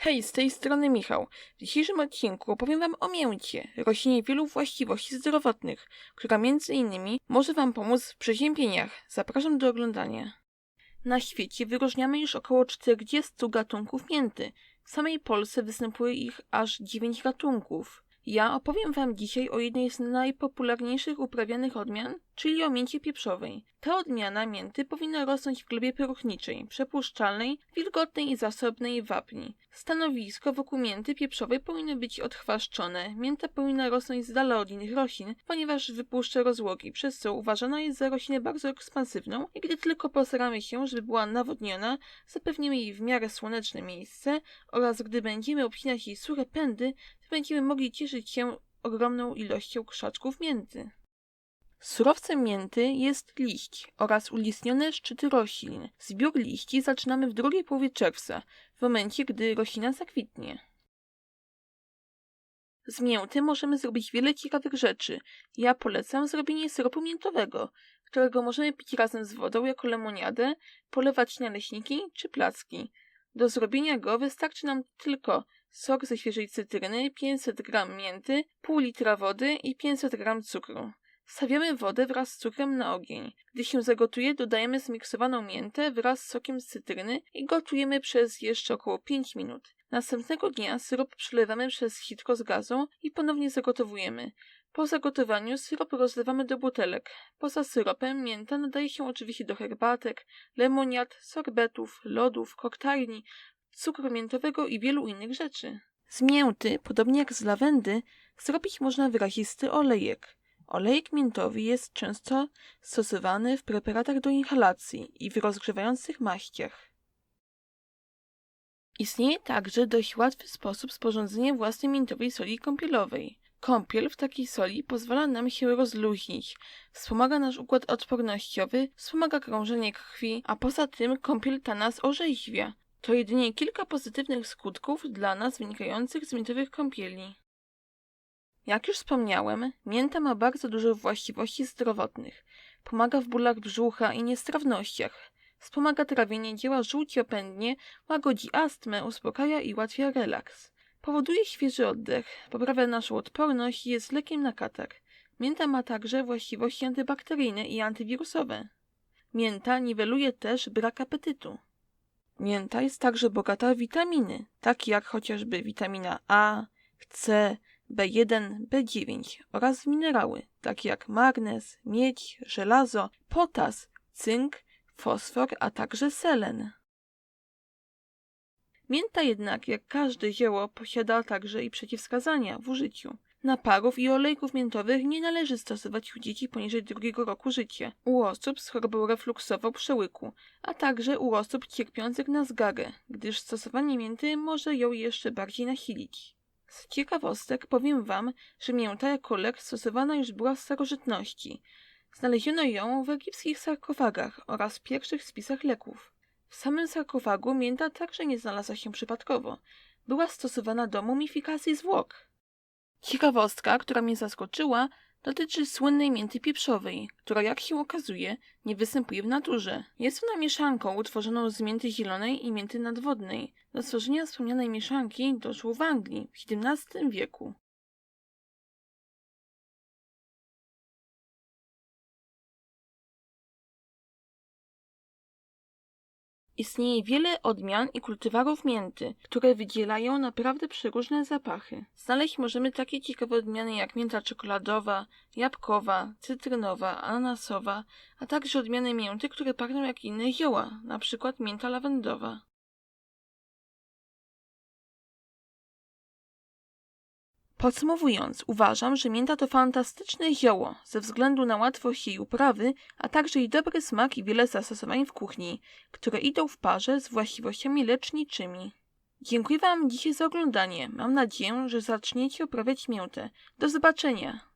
Hej, z tej strony Michał. W dzisiejszym odcinku opowiem Wam o mięcie, roślinie wielu właściwości zdrowotnych, która między innymi może Wam pomóc w przeziębieniach. Zapraszam do oglądania. Na świecie wyróżniamy już około 40 gatunków mięty. W samej Polsce występuje ich aż 9 gatunków. Ja opowiem Wam dzisiaj o jednej z najpopularniejszych uprawianych odmian, czyli o mięcie pieprzowej. Ta odmiana mięty powinna rosnąć w glebie próchniczej, przepuszczalnej, wilgotnej i zasobnej wapni. Stanowisko wokół mięty pieprzowej powinno być odchwaszczone. Mięta powinna rosnąć z dala od innych roślin, ponieważ wypuszcza rozłogi, przez co uważana jest za roślinę bardzo ekspansywną i gdy tylko postaramy się, żeby była nawodniona, zapewnimy jej w miarę słoneczne miejsce oraz gdy będziemy obcinać jej suche pędy, będziemy mogli cieszyć się ogromną ilością krzaczków mięty. Surowcem mięty jest liść oraz ulistnione szczyty roślin. Zbiór liści zaczynamy w drugiej połowie czerwca, w momencie gdy roślina zakwitnie. Z mięty możemy zrobić wiele ciekawych rzeczy. Ja polecam zrobienie syropu miętowego, którego możemy pić razem z wodą jako lemoniadę, polewać naleśniki czy placki. Do zrobienia go wystarczy nam tylko sok ze świeżej cytryny, 500 g mięty, pół litra wody i 500 g cukru. Stawiamy wodę wraz z cukrem na ogień. Gdy się zagotuje, dodajemy zmiksowaną miętę wraz z sokiem z cytryny i gotujemy przez jeszcze około 5 minut. Następnego dnia syrop przelewamy przez sitko z gazą i ponownie zagotowujemy. Po zagotowaniu syrop rozlewamy do butelek. Poza syropem mięta nadaje się oczywiście do herbatek, lemoniad, sorbetów, lodów, koktajli, cukru miętowego i wielu innych rzeczy. Z mięty, podobnie jak z lawendy, zrobić można wyrazisty olejek. Olejek miętowy jest często stosowany w preparatach do inhalacji i w rozgrzewających maściach. Istnieje także dość łatwy sposób sporządzenia własnej miętowej soli kąpielowej. Kąpiel w takiej soli pozwala nam się rozluźnić, wspomaga nasz układ odpornościowy, wspomaga krążenie krwi, a poza tym kąpiel ta nas orzeźwia. To jedynie kilka pozytywnych skutków dla nas wynikających z miętowych kąpieli. Jak już wspomniałem, mięta ma bardzo dużo właściwości zdrowotnych. Pomaga w bólach brzucha i niestrawnościach. Wspomaga trawienie, działa żółciopędnie, łagodzi astmę, uspokaja i ułatwia relaks. Powoduje świeży oddech, poprawia naszą odporność i jest lekiem na katar. Mięta ma także właściwości antybakteryjne i antywirusowe. Mięta niweluje też brak apetytu. Mięta jest także bogata w witaminy, takie jak chociażby witamina A, C, B1, B9 oraz minerały, takie jak magnez, miedź, żelazo, potas, cynk, fosfor, a także selen. Mięta jednak, jak każde zioło, posiada także i przeciwwskazania w użyciu. Naparów i olejków miętowych nie należy stosować u dzieci poniżej drugiego roku życia, u osób z chorobą refluksową przełyku, a także u osób cierpiących na zgagę, gdyż stosowanie mięty może ją jeszcze bardziej nasilić. Z ciekawostek powiem wam, że mięta jako lek stosowana już była w starożytności. Znaleziono ją w egipskich sarkofagach oraz pierwszych spisach leków. W samym sarkofagu mięta także nie znalazła się przypadkowo. Była stosowana do mumifikacji zwłok. Ciekawostka, która mnie zaskoczyła, dotyczy słynnej mięty pieprzowej, która jak się okazuje nie występuje w naturze. Jest ona mieszanką utworzoną z mięty zielonej i mięty nadwodnej. Do stworzenia wspomnianej mieszanki doszło w Anglii w XVII wieku. Istnieje wiele odmian i kultywarów mięty, które wydzielają naprawdę przeróżne zapachy. Znaleźć możemy takie ciekawe odmiany jak mięta czekoladowa, jabłkowa, cytrynowa, ananasowa, a także odmiany mięty, które pachną jak inne zioła, przykład mięta lawendowa. Podsumowując, uważam, że mięta to fantastyczne zioło ze względu na łatwość jej uprawy, a także jej dobry smak i wiele zastosowań w kuchni, które idą w parze z właściwościami leczniczymi. Dziękuję Wam dzisiaj za oglądanie. Mam nadzieję, że zaczniecie uprawiać miętę. Do zobaczenia!